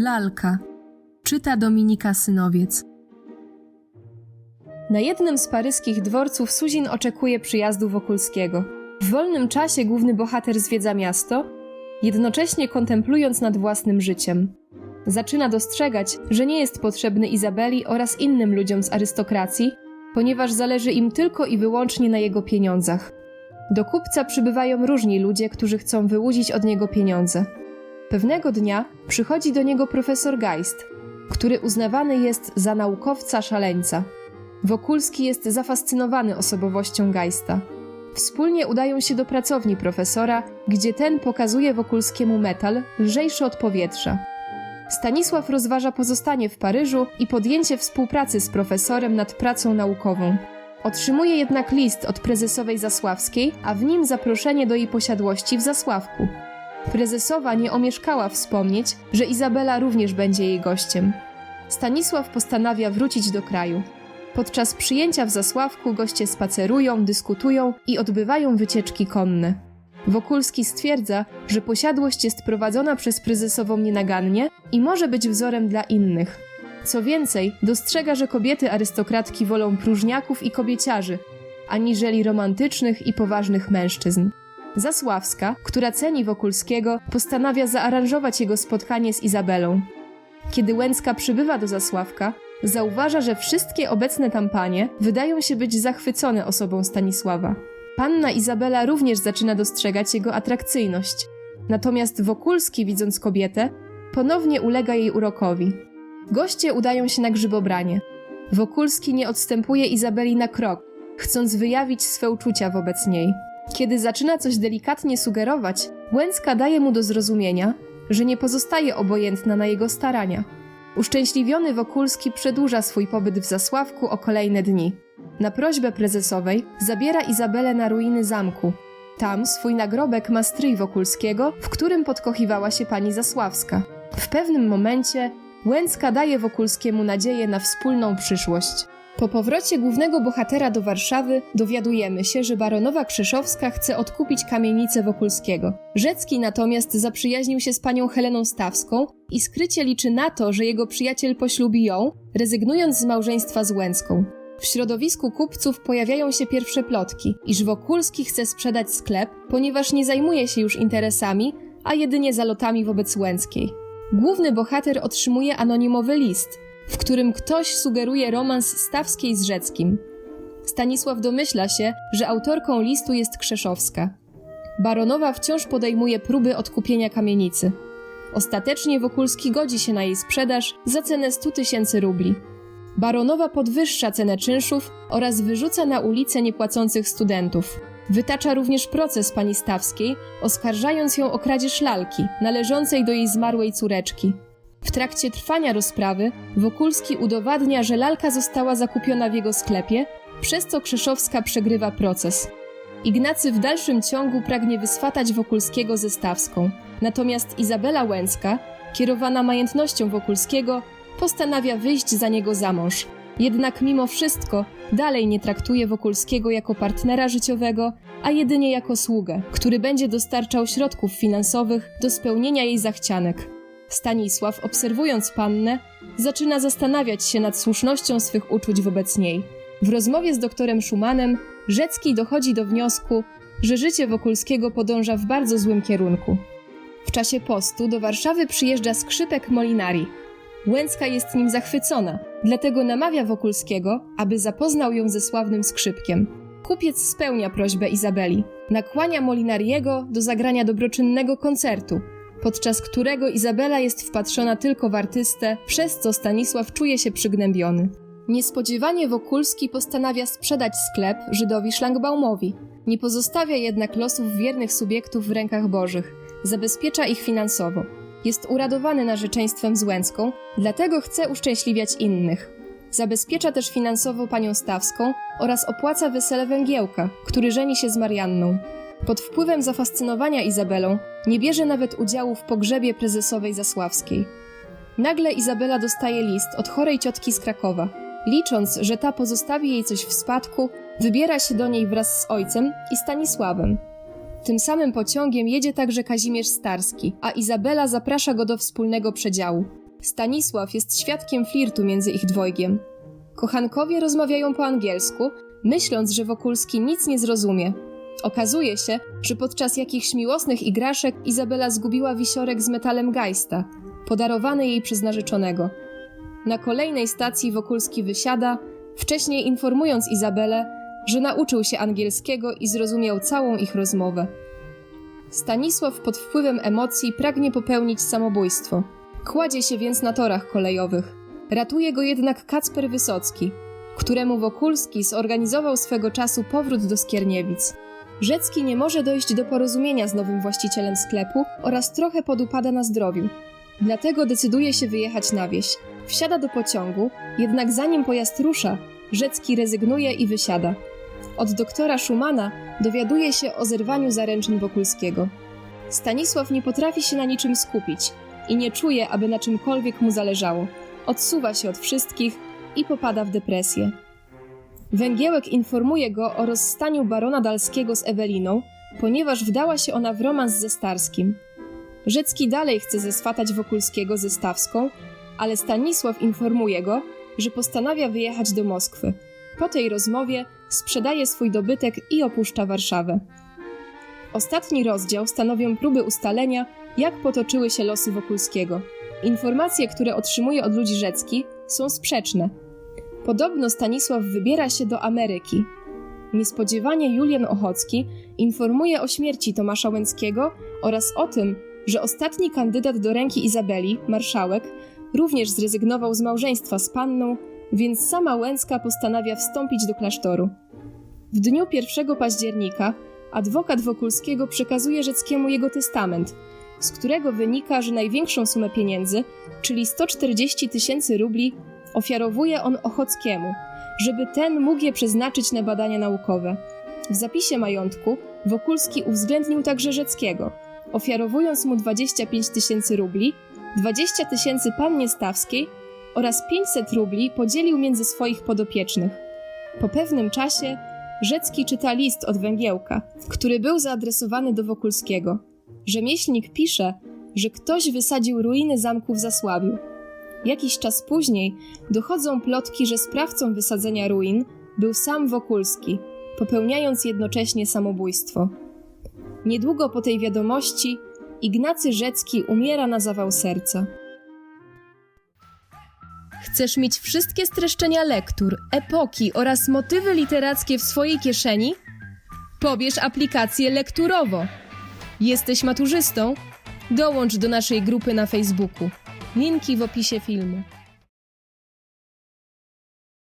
Lalka. Czyta Dominika Synowiec. Na jednym z paryskich dworców Suzin oczekuje przyjazdu Wokulskiego. W wolnym czasie główny bohater zwiedza miasto, jednocześnie kontemplując nad własnym życiem. Zaczyna dostrzegać, że nie jest potrzebny Izabeli oraz innym ludziom z arystokracji, ponieważ zależy im tylko i wyłącznie na jego pieniądzach. Do kupca przybywają różni ludzie, którzy chcą wyłudzić od niego pieniądze. Pewnego dnia przychodzi do niego profesor Geist, który uznawany jest za naukowca szaleńca. Wokulski jest zafascynowany osobowością Geista. Wspólnie udają się do pracowni profesora, gdzie ten pokazuje Wokulskiemu metal lżejszy od powietrza. Stanisław rozważa pozostanie w Paryżu i podjęcie współpracy z profesorem nad pracą naukową. Otrzymuje jednak list od prezesowej Zasławskiej, a w nim zaproszenie do jej posiadłości w Zasławku. Prezesowa nie omieszkała wspomnieć, że Izabela również będzie jej gościem. Stanisław postanawia wrócić do kraju. Podczas przyjęcia w Zasławku goście spacerują, dyskutują i odbywają wycieczki konne. Wokulski stwierdza, że posiadłość jest prowadzona przez prezesową nienagannie i może być wzorem dla innych. Co więcej, dostrzega, że kobiety arystokratki wolą próżniaków i kobieciarzy, aniżeli romantycznych i poważnych mężczyzn. Zasławska, która ceni Wokulskiego, postanawia zaaranżować jego spotkanie z Izabelą. Kiedy Łęcka przybywa do Zasławka, zauważa, że wszystkie obecne tam panie wydają się być zachwycone osobą Stanisława. Panna Izabela również zaczyna dostrzegać jego atrakcyjność. Natomiast Wokulski, widząc kobietę, ponownie ulega jej urokowi. Goście udają się na grzybobranie. Wokulski nie odstępuje Izabeli na krok, chcąc wyjawić swe uczucia wobec niej. Kiedy zaczyna coś delikatnie sugerować, Łęcka daje mu do zrozumienia, że nie pozostaje obojętna na jego starania. Uszczęśliwiony Wokulski przedłuża swój pobyt w Zasławku o kolejne dni. Na prośbę prezesowej zabiera Izabelę na ruiny zamku. Tam swój nagrobek ma stryj Wokulskiego, w którym podkochiwała się pani Zasławska. W pewnym momencie Łęcka daje Wokulskiemu nadzieję na wspólną przyszłość. Po powrocie głównego bohatera do Warszawy dowiadujemy się, że baronowa Krzeszowska chce odkupić kamienicę Wokulskiego. Rzecki natomiast zaprzyjaźnił się z panią Heleną Stawską i skrycie liczy na to, że jego przyjaciel poślubi ją, rezygnując z małżeństwa z Łęcką. W środowisku kupców pojawiają się pierwsze plotki, iż Wokulski chce sprzedać sklep, ponieważ nie zajmuje się już interesami, a jedynie zalotami wobec Łęckiej. Główny bohater otrzymuje anonimowy list, w którym ktoś sugeruje romans Stawskiej z Rzeckim. Stanisław domyśla się, że autorką listu jest Krzeszowska. Baronowa wciąż podejmuje próby odkupienia kamienicy. Ostatecznie Wokulski godzi się na jej sprzedaż za cenę 100 tysięcy rubli. Baronowa podwyższa cenę czynszów oraz wyrzuca na ulicę niepłacących studentów. Wytacza również proces pani Stawskiej, oskarżając ją o kradzież lalki należącej do jej zmarłej córeczki. W trakcie trwania rozprawy Wokulski udowadnia, że lalka została zakupiona w jego sklepie, przez co Krzeszowska przegrywa proces. Ignacy w dalszym ciągu pragnie wyswatać Wokulskiego ze Stawską, natomiast Izabela Łęcka, kierowana majętnością Wokulskiego, postanawia wyjść za niego za mąż. Jednak mimo wszystko dalej nie traktuje Wokulskiego jako partnera życiowego, a jedynie jako sługę, który będzie dostarczał środków finansowych do spełnienia jej zachcianek. Stanisław, obserwując pannę, zaczyna zastanawiać się nad słusznością swych uczuć wobec niej. W rozmowie z doktorem Schumanem Rzecki dochodzi do wniosku, że życie Wokulskiego podąża w bardzo złym kierunku. W czasie postu do Warszawy przyjeżdża skrzypek Molinari. Łęcka jest nim zachwycona, dlatego namawia Wokulskiego, aby zapoznał ją ze sławnym skrzypkiem. Kupiec spełnia prośbę Izabeli. Nakłania Molinariego do zagrania dobroczynnego koncertu, podczas którego Izabela jest wpatrzona tylko w artystę, przez co Stanisław czuje się przygnębiony. Niespodziewanie Wokulski postanawia sprzedać sklep Żydowi Szlangbaumowi. Nie pozostawia jednak losów wiernych subiektów w rękach bożych, zabezpiecza ich finansowo. Jest uradowany narzeczeństwem z Łęcką, dlatego chce uszczęśliwiać innych. Zabezpiecza też finansowo panią Stawską oraz opłaca wesele Węgiełka, który żeni się z Marianną. Pod wpływem zafascynowania Izabelą nie bierze nawet udziału w pogrzebie prezesowej Zasławskiej. Nagle Izabela dostaje list od chorej ciotki z Krakowa. Licząc, że ta pozostawi jej coś w spadku, wybiera się do niej wraz z ojcem i Stanisławem. Tym samym pociągiem jedzie także Kazimierz Starski, a Izabela zaprasza go do wspólnego przedziału. Stanisław jest świadkiem flirtu między ich dwojgiem. Kochankowie rozmawiają po angielsku, myśląc, że Wokulski nic nie zrozumie. Okazuje się, że podczas jakichś miłosnych igraszek Izabela zgubiła wisiorek z metalem Geista, podarowany jej przez narzeczonego. Na kolejnej stacji Wokulski wysiada, wcześniej informując Izabelę, że nauczył się angielskiego i zrozumiał całą ich rozmowę. Stanisław pod wpływem emocji pragnie popełnić samobójstwo. Kładzie się więc na torach kolejowych. Ratuje go jednak Kacper Wysocki, któremu Wokulski zorganizował swego czasu powrót do Skierniewic. Rzecki nie może dojść do porozumienia z nowym właścicielem sklepu oraz trochę podupada na zdrowiu. Dlatego decyduje się wyjechać na wieś. Wsiada do pociągu, jednak zanim pojazd rusza, Rzecki rezygnuje i wysiada. Od doktora Schumana dowiaduje się o zerwaniu zaręczyn Wokulskiego. Stanisław nie potrafi się na niczym skupić i nie czuje, aby na czymkolwiek mu zależało. Odsuwa się od wszystkich i popada w depresję. Węgiełek informuje go o rozstaniu barona Dalskiego z Eweliną, ponieważ wdała się ona w romans ze Starskim. Rzecki dalej chce zeswatać Wokulskiego ze Stawską, ale Stanisław informuje go, że postanawia wyjechać do Moskwy. Po tej rozmowie sprzedaje swój dobytek i opuszcza Warszawę. Ostatni rozdział stanowią próby ustalenia, jak potoczyły się losy Wokulskiego. Informacje, które otrzymuje od ludzi Rzecki, są sprzeczne. Podobno Stanisław wybiera się do Ameryki. Niespodziewanie Julian Ochocki informuje o śmierci Tomasza Łęckiego oraz o tym, że ostatni kandydat do ręki Izabeli, marszałek, również zrezygnował z małżeństwa z panną, więc sama Łęcka postanawia wstąpić do klasztoru. W dniu 1 października adwokat Wokulskiego przekazuje Rzeckiemu jego testament, z którego wynika, że największą sumę pieniędzy, czyli 140 tysięcy rubli, ofiarowuje on Ochockiemu, żeby ten mógł je przeznaczyć na badania naukowe. W zapisie majątku Wokulski uwzględnił także Rzeckiego, ofiarowując mu 25 tysięcy rubli, 20 tysięcy pannie Stawskiej oraz 500 rubli podzielił między swoich podopiecznych. Po pewnym czasie Rzecki czyta list od Węgiełka, który był zaadresowany do Wokulskiego. Rzemieślnik pisze, że ktoś wysadził ruiny zamku w Zasławiu. Jakiś czas później dochodzą plotki, że sprawcą wysadzenia ruin był sam Wokulski, popełniając jednocześnie samobójstwo. Niedługo po tej wiadomości Ignacy Rzecki umiera na zawał serca. Chcesz mieć wszystkie streszczenia lektur, epoki oraz motywy literackie w swojej kieszeni? Pobierz aplikację Lekturowo. Jesteś maturzystą? Dołącz do naszej grupy na Facebooku. Linki w opisie filmu.